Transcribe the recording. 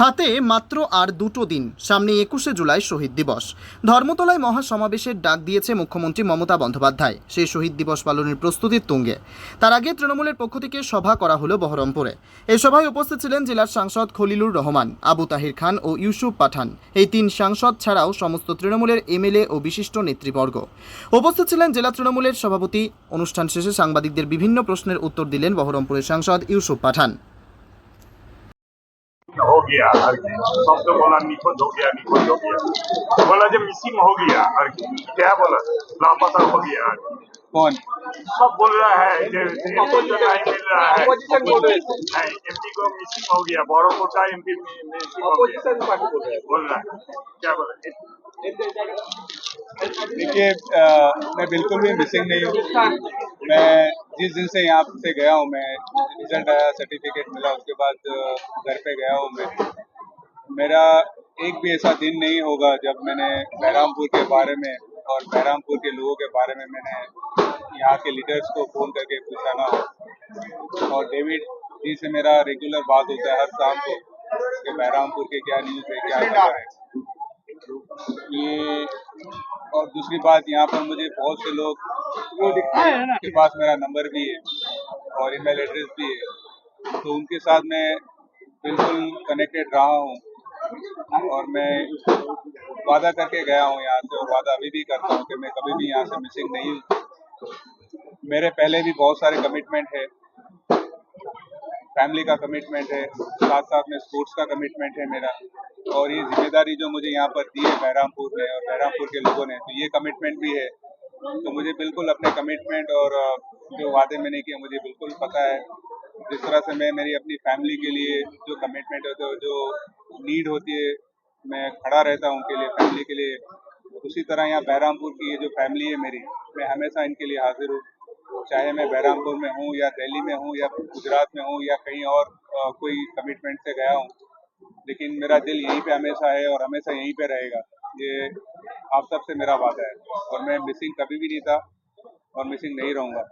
হাতে মাত্র আর দুটো দিন, সামনে একুশে জুলাই শহীদ দিবস। ধর্মতলায় মহাসমাবেশের ডাক দিয়েছে মুখ্যমন্ত্রী মমতা বন্দ্যোপাধ্যায়। সেই শহীদ দিবস পালনের প্রস্তুতির তুঙ্গে। তার আগে তৃণমূলের পক্ষ থেকে সভা করা হলো বহরমপুরে। এই সভায় উপস্থিত ছিলেন জেলার সাংসদ খলিলুর রহমান, আবু তাহির খান ও ইউসুফ পাঠান। এই তিন সাংসদ ছাড়াও সমস্ত তৃণমূলের এমএলএ ও বিশিষ্ট নেতৃবর্গ। উপস্থিত ছিলেন জেলা তৃণমূলের সভাপতি। অনুষ্ঠান শেষে সাংবাদিকদের বিভিন্ন প্রশ্নের উত্তর দিলেন বহরমপুরের সাংসদ ইউসুফ পাঠান। हो गया हर शब्द बोला निखोज हो गया निखोज हो गया। बोला जब मिसिंग हो गया हर क्या बोला? लापता हो गया कौन? सब बोल रहा है एमपी को नहीं मिल रहा है Opposition बोल रहे थे। एमपी को मिसिंग हो गया बड़ों का एमपी मिसिंग हो अपोजिशन पार्टी बोल रहे हैं। बोल रहा है। क्या बोला? देखिए मैं बिल्कुल भी मिसिंग नहीं हूँ। मैं जिस दिन से यहाँ से गया हूँ मैं रिज़ल्ट आया सर्टिफिकेट मिला, उसके बाद घर पे गया हूँ मैं। मेरा एक भी ऐसा दिन नहीं होगा जब मैंने बहरामपुर के बारे में और बहरामपुर के लोगों के बारे में मैंने यहाँ के लीडर्स को फ़ोन करके पूछा ना हो। और डेविड जी से मेरा रेगुलर बात होता है हर शाम को, कि बहरामपुर के क्या न्यूज़ है, क्या खबर है। ये, और दूसरी बात, यहाँ पर मुझे बहुत से लोग के पास मेरा नंबर भी है और ईमेल एड्रेस भी है। तो उनके साथ मैं बिल्कुल कनेक्टेड रहा हूँ और मैं वादा करके गया हूँ यहाँ से और वादा अभी भी करता हूँ कि मैं कभी भी यहाँ से मिसिंग नहीं हूँ। मेरे पहले भी बहुत सारे कमिटमेंट है। फैमिली का कमिटमेंट है। साथ साथ में स्पोर्ट्स का कमिटमेंट है मेरा। और ये ज़िम्मेदारी जो मुझे यहाँ पर दी है बहरामपुर में और बहरामपुर के लोगों ने तो ये कमिटमेंट भी है। तो मुझे बिल्कुल अपने कमिटमेंट और जो वादे मैंने किए मुझे बिल्कुल पता है। जिस तरह से मैं मेरी अपनी फैमिली के लिए जो कमिटमेंट होते हैं जो नीड होती है मैं खड़ा रहता हूँ उनके लिए फैमिली के लिए। उसी तरह यहाँ बहरामपुर की ये जो फैमिली है मेरी मैं हमेशा इनके लिए हाजिर हूँ। चाहे मैं बहरामपुर में हूँ या दिल्ली में हूँ या गुजरात में हूँ या कहीं और अ, कोई कमिटमेंट से गया हूँ। लेकिन मेरा दिल यहीं पे हमेशा है और हमेशा यहीं पे रहेगा। ये आप सबसे मेरा वादा है। और मैं मिसिंग कभी भी नहीं था और मिसिंग नहीं रहूँगा।